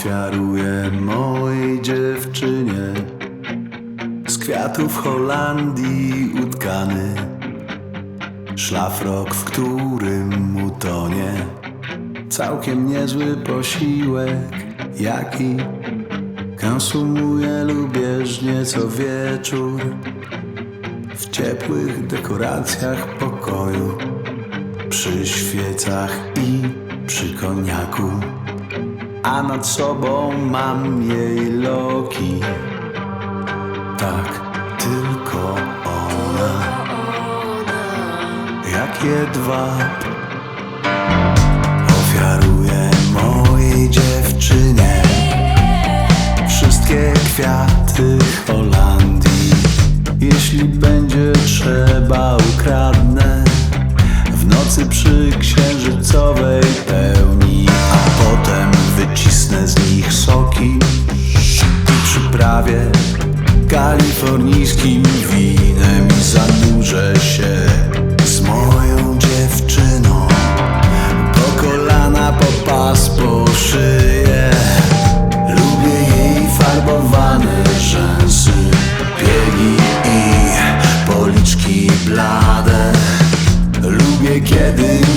Ofiaruję mojej dziewczynie. Z kwiatów Holandii utkany szlafrok, w którym utonie całkiem niezły posiłek, jaki konsumuję lubieżnie co wieczór. W ciepłych dekoracjach pokoju, przy świecach i przy koniaku. A nad sobą mam jej loki. Tak, tylko ona, jak jedwab, ofiaruje mojej dziewczynie wszystkie kwiaty Holandii. Jeśli będzie trzeba, ukradnę w nocy przy księżycowej pełni, a potem wycisnę z nich soki i przyprawię kalifornijskim winem i zanurzę się z moją dziewczyną po kolana, po pas, po szyję. Lubię jej farbowane rzęsy, biegi i policzki blade. Lubię kiedy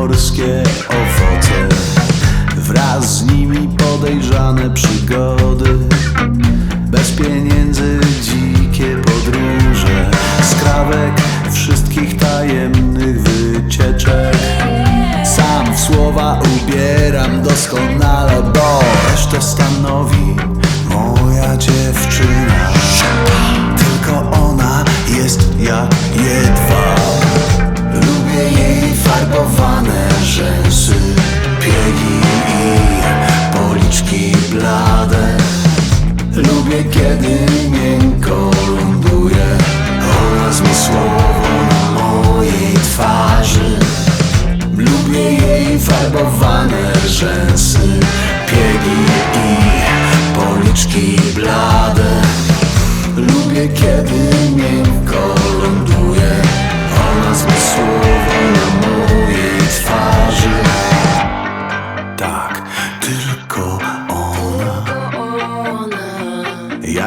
morskie owoce. Wraz z nimi podejrzane przygody. Bez pieniędzy dzikie podróże. Skrawek wszystkich tajemnych wycieczek. Sam w słowa ubieram doskonale Bo resztę stanowi moja dziewczyna kiedy miękko ląduje Ona zmysłowo na mojej twarzy. Lubię jej farbowane rzęsy Piegi i policzki blade. Lubię kiedy miękko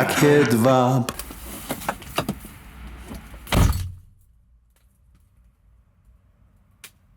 tylko ona Jak jedwab